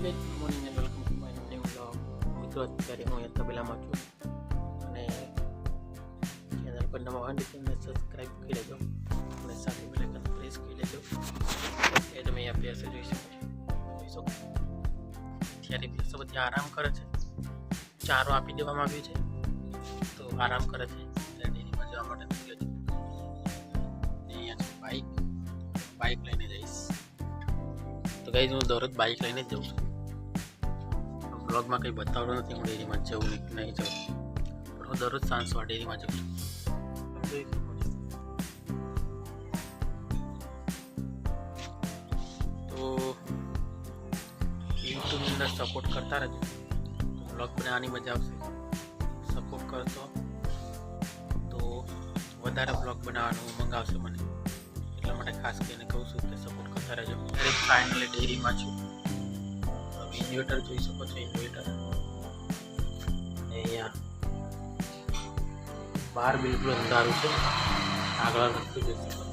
Guys good morning and welcome to my new blog મિત્રો અત્યારે હું તબેલામાં છું અને ચેનલ પર નવા હોય તો ચેનલને સબસ્ક્રાઈબ કરી લેજો અને સાથે બેલાઇકન પ્રેસ કરી લેજો એ તમે અહીંયા ભેંસો જોઈ શકો જોઈ શકો ત્યારે ભેંસો બધી આરામ કરે છે ચારો આપી દેવામાં આવ્યો છે તો આરામ કરે છે એટલે ડેરીમાં જવા માટે નીકળ્યો છું અહીંયા છે બાઇક બાઇક લઈને જઈશ તો ગાઈઝ હું દરરોજ બાઇક લઈને જ જાઉં છું બ્લોગમાં કંઈ બતાવતો નથી, હું ડેરીમાં જવું નહીં નહીં જવું પણ હું દરરોજ સાંજ સવાર ડેરીમાં જઉં છું. યુટ્યુબની અંદર સપોર્ટ કરતા રહેજો. બ્લોગ બનાવવાની મજા આવશે. સપોર્ટ કરતો તો વધારે બ્લોગ બનાવવાનું મંગાવશે મને. એટલા માટે ખાસ કરીને કહું છું કે સપોર્ટ કરતા રહેજો. ફાઇનલી ડેરીમાં છું. ઇન્વર્ટર જોઈ શકો છો ઇન્વર્ટર અને અહીંયા બહાર બિલકુલ અંધારું છે. આગળ નથી જોઈ શકો